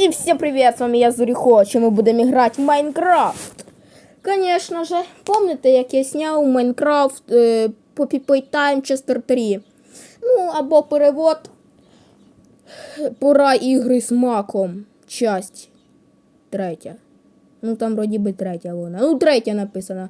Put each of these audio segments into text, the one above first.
И всем привет, с вами я Зурихо, чем мы будем играть в Майнкрафт. Конечно же, помните, як я сняв Майнкрафт е, Poppy Playtime Chester 3? Ну, або перевод Пора ігри з маком. Часть третя. Ну, там вроді би третя вона. Ну, третя написана.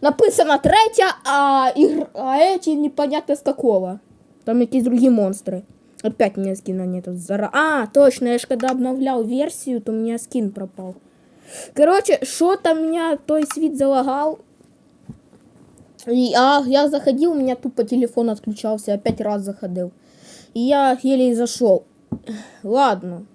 Написана третя, а, ігр... а эти непонятно з какого. Там якісь другі монстри. Опять у меня скина нету. Зара... А, точно, я же когда обновлял версию, то у меня скин пропал. Короче, что-то меня той свит залагал. И, а, я заходил, у меня тупо телефон отключался, опять раз заходил. И я еле зашел. Ладно.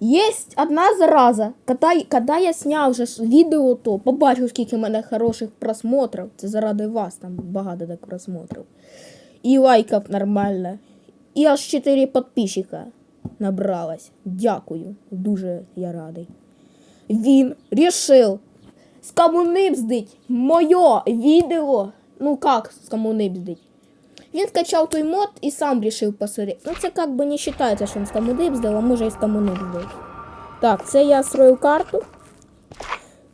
Есть одна зараза. Когда, когда я сняв же ж відео, то побачив, скільки в мене хороших просмотрів. Це заради вас, там багато так просмотрів. І лайків нормально. І аж 4 підписчика набралось. Дякую. Дуже я радий. Він рішив скомунибздить моє відео. Ну як скомунибздить? Він скачав той мод і сам рішив посмотреть. Ну це как бы не вважається, що він скомунибздив, а може і скомунибздив. Так, це я строю карту.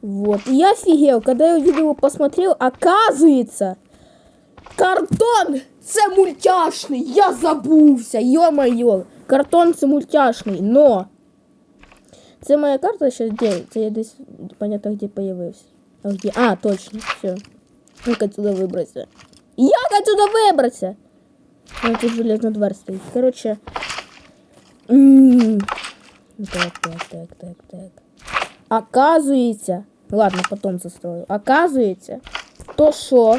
Вот. И я офигел, когда я видео посмотрел, оказывается, картон це мультяшний. Я забувся, йо-моє. Картон це мультяшний, но. Це моя карта ще де? Це я десь понятно, де появився. А, где? а точно, все. Як отсюда вибратися? Як отсюда вибратися? Ну, тут железна дверь стоїть. Короче. м, Так, так, так, так, так. Оказується. Ладно, потом застрою. Оказується, то що.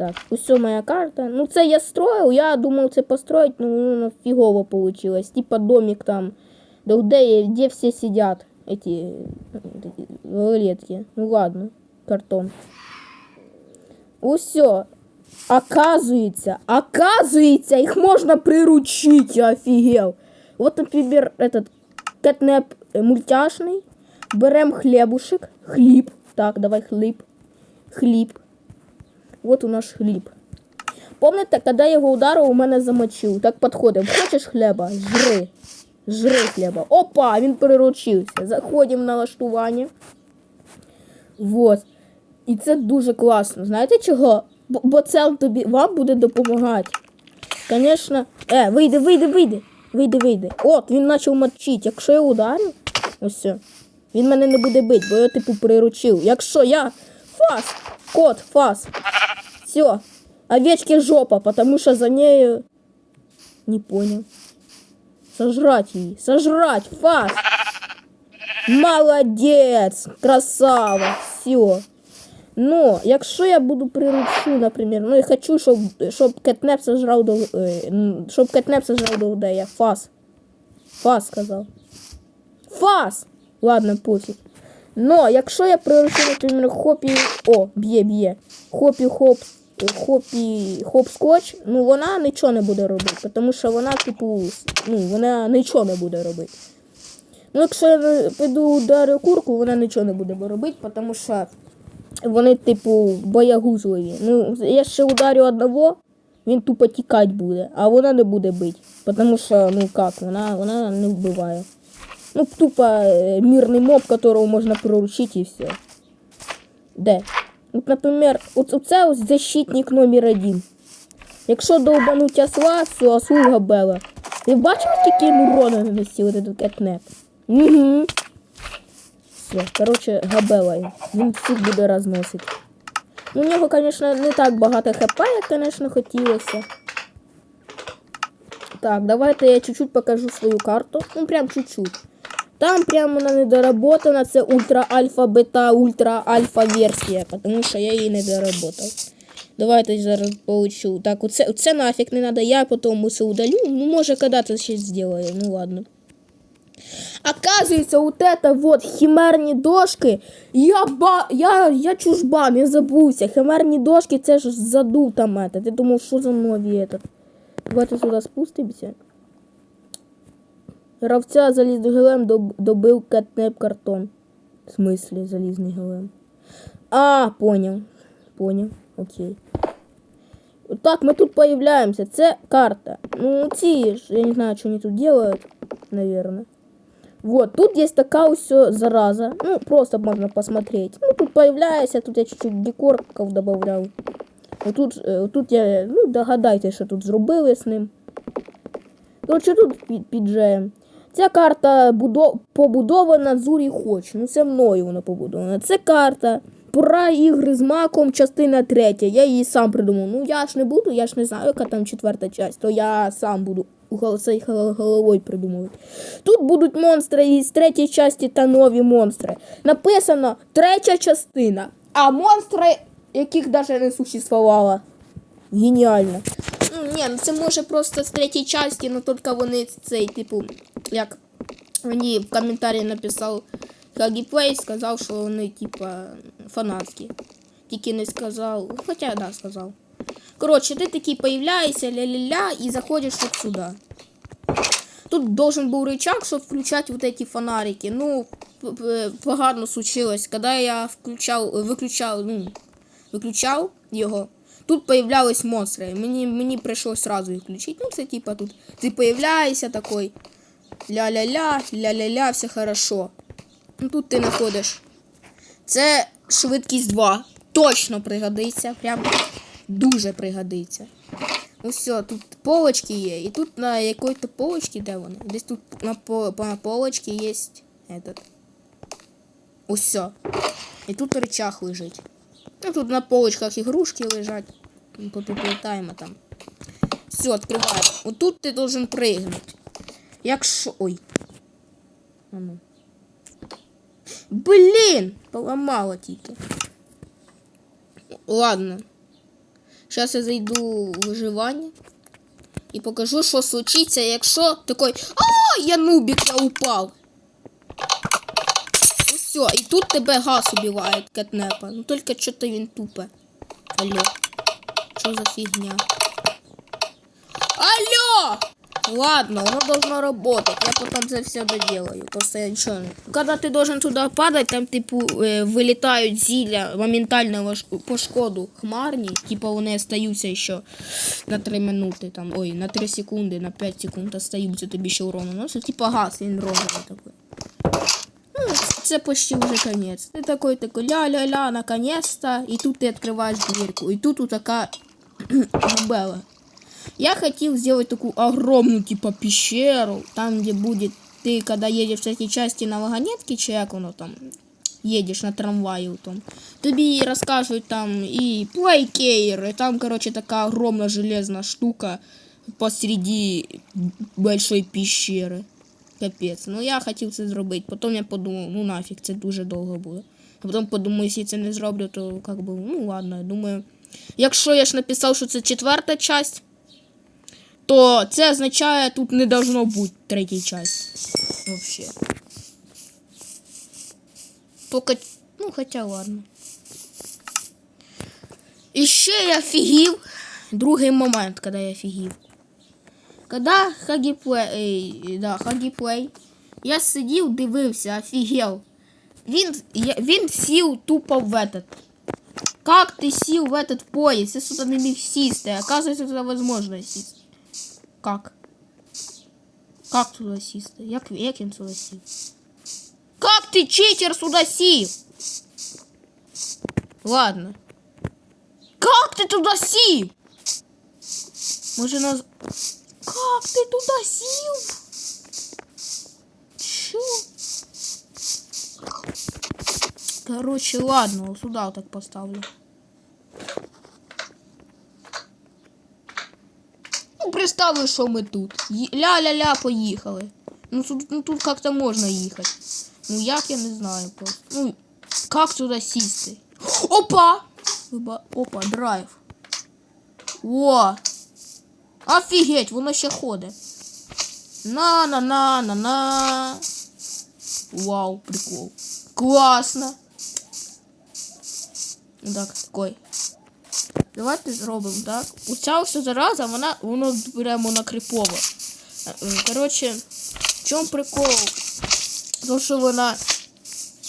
Так, усе моя карта. Ну, це я строїв, я думав це построїть, ну воно фігово получилось. Типа домик там, де, де, де всі сидять, эти рулетки. Ну ладно, картон. Усе. Оказується, оказується, їх можна приручити, я офігел. Вот, например, этот кетнеп э, мультяшний. Берем хлебушек, хліб. Так, давай хліб. Хліб. Вот у наш хліб. Помните, когда я його ударив, у мене замочив. Так підходимо. Хочеш хліба? Жри. Жри хліба. Опа, він приручився. Заходимо в налаштування. Вот. І це дуже класно. Знаєте чого? Бо це тобі вам буде допомагати. Звісно. Е, вийди, вийди, вийди. Вийди, вийди. От, він почав мочити. Якщо я ударю, ось все. Він мене не буде бити, бо я типу приручив. Якщо я фас, кот, фас. Все. Овечки жопа, потому что за нею... Не понял. Сожрать її. Сожрать, фас. Молодець, красава, все. Но, якщо я буду приручу, наприклад, ну і хочу, щоб, щоб кетнеп сожрав до... е, м, щоб кетнеп сожрав до я фас. Фас сказав. Фас! Ладно, пофіг. Но, якщо я приручу, наприклад, хопі... О, б'є, б'є. Хопі, хоп, хопі, хоп-скотч, ну вона нічого не буде робити, тому що вона, типу, ну, вона нічого не буде робити. Ну, якщо я піду ударю курку, вона нічого не буде робити, тому що вони, типу, боягузливі. Ну, я ще ударю одного, він тупо тікати буде, а вона не буде бити. Тому що, ну як, вона, вона не вбиває. Ну, тупо е, мирний моб, которого можна приручити і все. Де? От, оце ось защитник номер один. Якщо довбануть осла, все, ослу габела. Ви бачите, йому урона наносив этот кетнеп? Угу. Все, короче, габела. він. Всіх буде розносити. У нього, звісно, не так багато хп, як, звісно, хотілося. Так, давайте я чуть-чуть покажу свою карту. Ну, прям чуть-чуть. Там прямо вона недоработана, це ультра альфа бета, ультра альфа версія, тому що я її не доработав. Давайте зараз получу. Так, оце, оце нафіг не треба, я потім усе удалю. Ну, може, когда-то ще зроблю, ну ладно. Оказывается, вот это вот химерні дошки. Я ба. Я, я чужбан, я забувся. Химерні дошки це ж задув там это. Ти думав, що за нові этот? Давайте сюди спустимося. Гравця залізний голем доб- добив кетнеп картон. В смислі залізний голем. А, понял. Понял. Окей. Так, ми тут появляємося. Це карта. Ну, ці ж, я не знаю, що вони тут делают, наверное. Вот, тут есть такая все зараза. Ну, просто можно посмотреть. Ну, тут появляется, тут я чуть-чуть декорков добавляв. Отут, е, отут я, ну, догадайте, що тут зробили з ним. Коротше, тут під, піджеєм. Ця карта будо... побудована Зурі Хоч. Ну, це мною вона побудована. Це карта. Пора ігри з маком, частина третя. Я її сам придумав. Ну я ж не буду, я ж не знаю, яка там четверта часть, то я сам буду цей головою придумувати. Тут будуть монстри із третьої частини та нові монстри. Написано третя частина, а монстри, яких навіть не существувало. Геніально. Ну, ні, ну це може просто з третьої частини, але тільки вони цей, типу, як мені в коментарі написав Хагіплей, сказав, що вони, типа, фанатські. Тільки не сказав. Хоча да, сказав. Коротше, ти такий появляєшся, ля-ля-ля, і заходиш от сюди. Тут должен був рычаг, щоб включати вот эти фонарики. Ну, погано случилось. Когда я включав, виключав, ну, виключав його, тут появлялись монстри. Мені, мені прийшлось сразу їх включити. Ну, це типа тут. Ти появляєшся такой. Ля-ля-ля, ля-ля-ля, все хорошо. Ну тут ти знаходиш. Це швидкість 2. Точно пригодиться. Прям дуже пригодиться. Ну все, тут полочки є. І тут на якої-то полочці, де вони? Десь тут на, по- на полочці є этот. Усе. І тут рычаг лежить. Тут на полочках ігрушки лежать. Попіплетаємо там. Все, відкриваємо. Отут ти должен пригнути. Якщо. Ой. А ну. Блін! Поламало тільки. Ладно. Зараз я зайду в виживання і покажу, що случиться, якщо такой. А, я нубік, я упав. Все, і тут тебе газ убиває, кетнепа. Ну тільки що-то він тупе. Алло. Що за фігня? Алло! Ладно, оно должно работать. Я потом це все доделаю. Просто я ничего не... Когда ты должен туда падать, там типу э, вилітають зілля моментально ваш- по шкоду хмарні. Типа вони остаються ще на 3 минути, там, ой, на 3 секунди, на 5 секунд остаються тобі ще. Ну, це типа газ, він розовий такий. Це почти вже конець. Ти такой такой ля-ля-ля, наконец-то. І тут ти відкриваєш дверку. І тут у така габела. Я хотел сделать такую огромную, типа, пещеру, там, где будет ты, когда едешь в этой части на вагонетке, чи як воно там, едешь на трамвае там, тобі розкажуть там і плейкейр, і там, короче, така огромна железна штука посреди большой пещери. Капець. Ну я хотів це зробити. Потім я подумав, ну нафіг, це дуже довго буде. А потім подумав, якщо це не зроблю, то как би, ну ладно, я думаю. Якщо я ж написав, що це четверта часть, то це означає, тут не должно бути третій часть. Вообще. Поки, ну, хоча ладно. І ще я офігів. Другий момент, коли я офігів. Когда Хагіплей, да, Хагіплей, я сидів, дивився, офігел. Він, я, він сів тупо в этот. Как ты сел в этот поезд? Я сюда не міг сісти. Оказывается, туда возможно сесть. Как? Как туда сісти? Як, як він сюди сів? Как ты, читер, сюда сів? Ладно. Как ты туда сів? Може нас... Как ты туда сів? Чё? Короче, ладно, вот сюда вот так поставлю. Ну, представлю, що ми тут. Ля-ля-ля, поїхали. Ну тут, ну, тут как-то можна їхати. Ну як я не знаю просто. Ну, как сюди сісти? Опа! Опа, драйв. О! Офігеть, воно ще ходить. На-на-на-на-на. Вау, прикол. Класно. Так, такой. Давайте зробимо так. Оця ось зараза, вона воно прямо на крипово. Коротше, в чому прикол? То, що вона,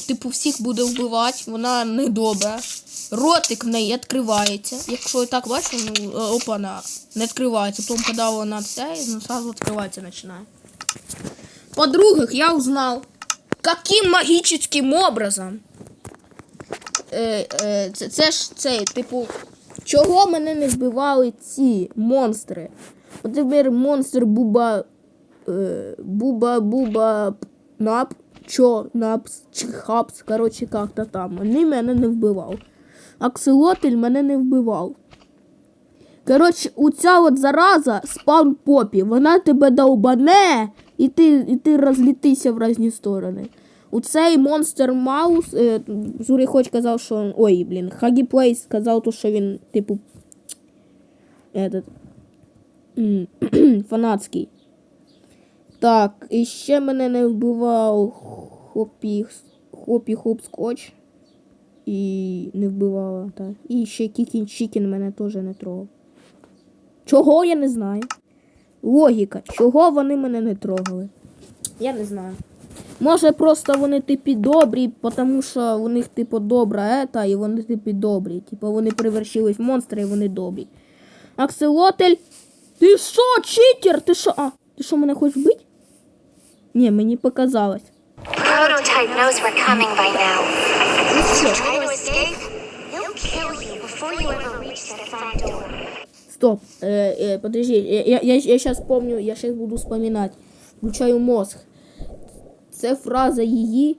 типу, всіх буде вбивати, вона недобра. Ротик в неї відкривається. Якщо я так бачу, ну, е, опана, не відкривається. Потім, коли вона це, ну, сразу відкриватися починає. По-друге, я узнал, каким магическим образом. Е, е, це, це ж цей, типу, чого мене не вбивали ці монстри? От тепер монстр Буба. Е, буба, Буба, Нап, Чо, Напс, Чхапс, коротше, як-то там. Вони мене не вбивав. Акселотель мене не вбивав. Коротше, оця от зараза спаун попі, вона тебе довбане, і ти, і ти розлітися в різні сторони. У цей монстр Маус, е, Зурі хоч казав, що. Ой, блін, Хагі Плейс сказав, то, що він, типу. Этот, фанатський. Так, і ще мене не вбивав Хопі, Хопі Хоп Скотч. І не вбивала, так. І ще Кікін Чікін мене теж не трогав. Чого я не знаю. Логіка, чого вони мене не трогали? Я не знаю. Може, просто вони типі добрі, тому що у них, типу, добра ета, і вони типі добрі. Типу, вони привершились в монстри, і вони добрі. Акселотель. Ти що, читер? Ти що? А, ти що мене хочеш вбити? Ні, мені показалось. Prototype knows we're coming by now. Стоп, э, э, подожди, я, я, я, я сейчас помню, я сейчас буду вспоминать. Включаю мозг. Це фраза її.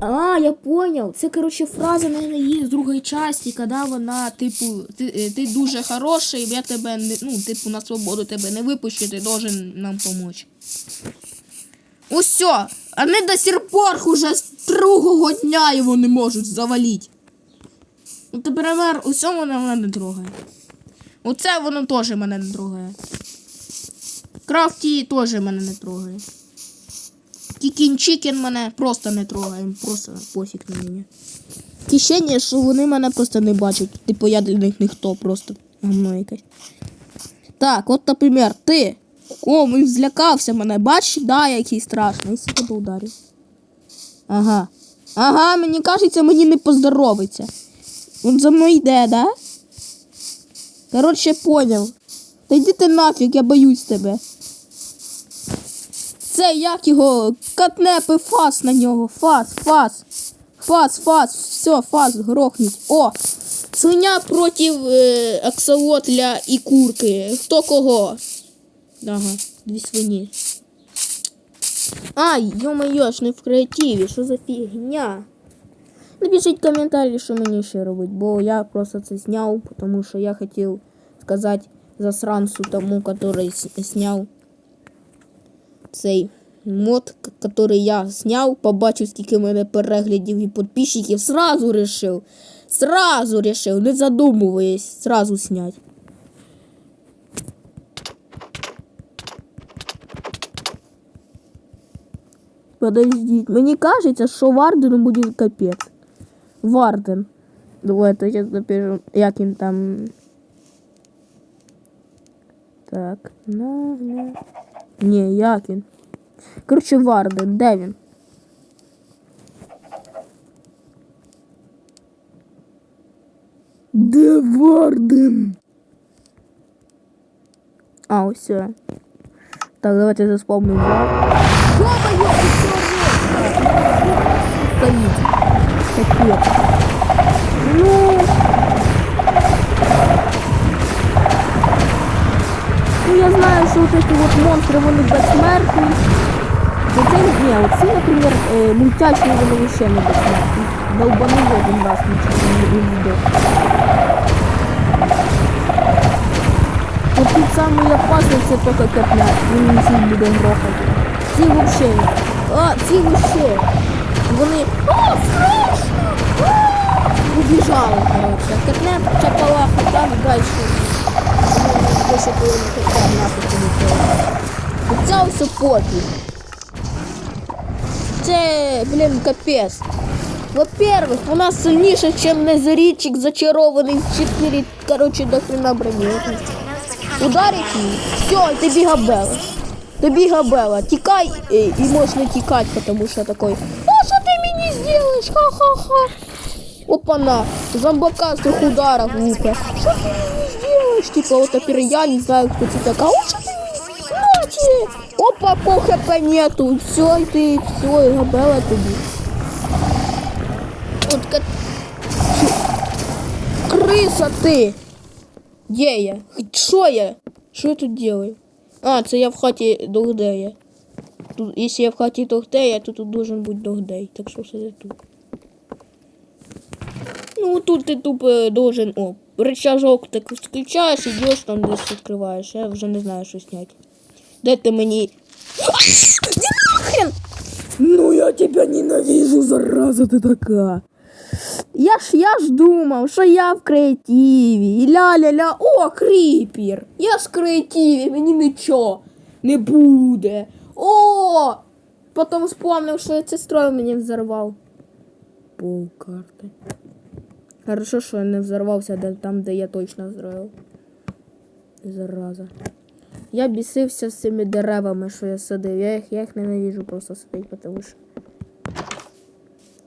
А, я понял. Це, короче, фраза, наверное, її з другої часті, коли вона, типу, ти, е, ти дуже хороший, я тебе не, ну, типу, на свободу тебе не випущу, ти должен нам помочь. Усьо, вони до сих пор уже з другого дня його не можуть завалити. Ну, тепер, усе вона мене не трогає. Оце воно теж мене не трогає. Крафті теж мене не трогає. Кікін Чікен мене просто не трогає. Просто пофіг на мене. Кишення, що вони мене просто не бачать. Типу я для них ніхто, просто гамно якесь. Так, от, наприклад, ти. О, він злякався мене. Бачиш, да, який страшний. Я себе ударив. Ага. Ага, мені кажеться, мені не поздоровиться. Він за мною йде, да? Коротше, поняв. Та йди ти нафіг, я боюсь тебе. Це як його катнепи фас на нього. Фас, фас. Фас, фас, все, фас, грохніть. О! Свиня проти е, аксолотля і курки. Хто кого? Ага, дві свині. Ай, йо-моє, ж не в креативі, що за фігня? Напишіть коментарі, що мені ще робити, бо я просто це зняв, тому що я хотів сказати засранцу тому, с- сняв цей мод, который я зняв, побачив, скільки мене переглядів і підписчиків, сразу решив, сразу решив, не задумуваясь, сразу снять. Подождіть, мені кажеться, що Вардену буде капець. Варден. Давайте я запишу, як він там. Так, на, на. Ні, як він. Коротше, Варден, де він? Де Варден? А, ось. все. Так, давайте заспомним Варден. Ё-моё, ты чё Стоит. Капец. Ну... Ну, я знаю, що вот эти вот монстры, вони безсмертні. Оце, ні, оці, наприклад, е, мультячні, вони вообще не безсмертні. Долбанули один раз, нічого не буде. Вот тут самый опасный це тільки капля, він всіх буде грохати. Ці вообще, а, ці вообще, Вони, а, страшно, убіжали, короче. Капля чапалаха там дальше. Більше половини капля нафиг полетіла. Оця ось попі. Це, блін, капець. Во-первых, вона сильніша, ніж незарічик зачарований в 4, короче, до хрена броні. Ударить її, все, тобі габела. Тобі габела. Тікай і, і можна тікати, тому що такой. О, що ти мені зробиш? Ха-ха-ха. Опана, зомбака з трьох ударів лука. Що ти мені зробиш? Типа, от тепер я не знаю, хто це така. О, що ти мені Ночі! О, Опа, по хп нету. Все, ти, все, і габела тобі. От ка... Криса ти! Де я? Що я? Що я тут делаю? А, це я в хаті Догдея. Тут, якщо я в хаті Догдея, то тут должен бути Догдей. Так що сиди тут. Ну, тут ти тупо должен. О, рычажок так включаєш, ідеш там десь відкриваєш. Я вже не знаю, що зняти. Де ти мені. Ну я тебя ненавижу, зараза ти така. Я ж я ж думав, що я в креативі. І ля-ля-ля. О, кріпір! Я ж в креативі, мені нічого не буде. О! Потім вспомнив, що я це строю мені взорвав. Пол карти. Хорошо, що я не взорвався де, там, де я точно взорвав. Зараза. Я бісився з цими деревами, що я садив. Я їх, я їх ненавижу просто садити, тому що.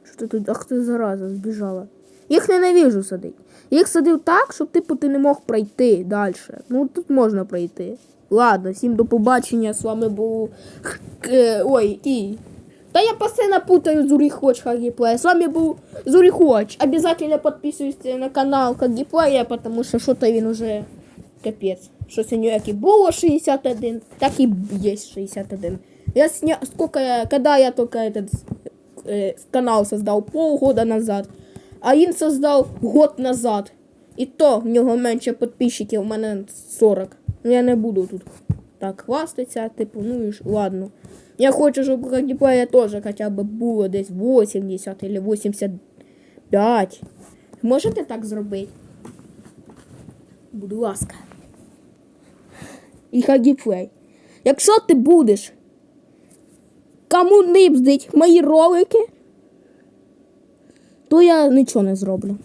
Що ти тут? Ах ти зараза, збіжала. Їх ненавижу садити. Їх садив так, щоб типу ти не мог пройти далі. Ну тут можна пройти. Ладно, всім до побачення. З вами був. Е, Ой, і. Та я постійно путаю Зуріхоч Хагіплея. З вами був Зуріхоч. Обязательно підписуйтесь на канал Хагіплея, тому що що-то він уже капець. Щось у нього як і було 61, так і є 61. Я сня... Сколько я... Когда я только этот э, канал создал полгода назад, а він создав год назад. І то в нього менше підписчиків, у мене 40. Ну я не буду тут так хвастатися, типу, ну і ж ладно. Я хочу, щоб Хагіплея теж хоча б було десь 80 или 85. Можете так зробити? Будь ласка. І Хагіплей. Якщо ти будеш кому нибздить мої ролики, то я нічого не зроблю.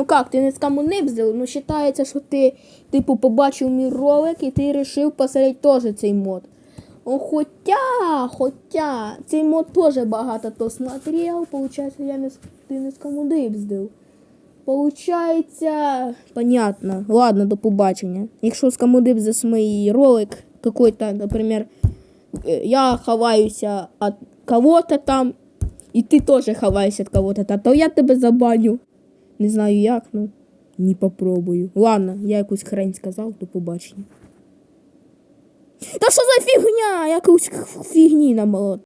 Ну як, ти не скамунибздив, ну вважається, що ти, типу, побачив мій ролик і ти вирішив посадити теж цей мод. О, хотя, хотя, цей мод теж багато то смотрел, получается, я не, ти не скамунибздив. Получается, понятно. Ладно, до побачення. Якщо скамудибзис мій ролик какой-то, например, э, я ховаюся от кого-то там, і ти теж ховаєшся від кого-то то я тебе забаню. Не знаю як, ну не попробую. Ладно, я якусь хрень сказав, до побачення. Та що за фігня? Якусь фігні намолот.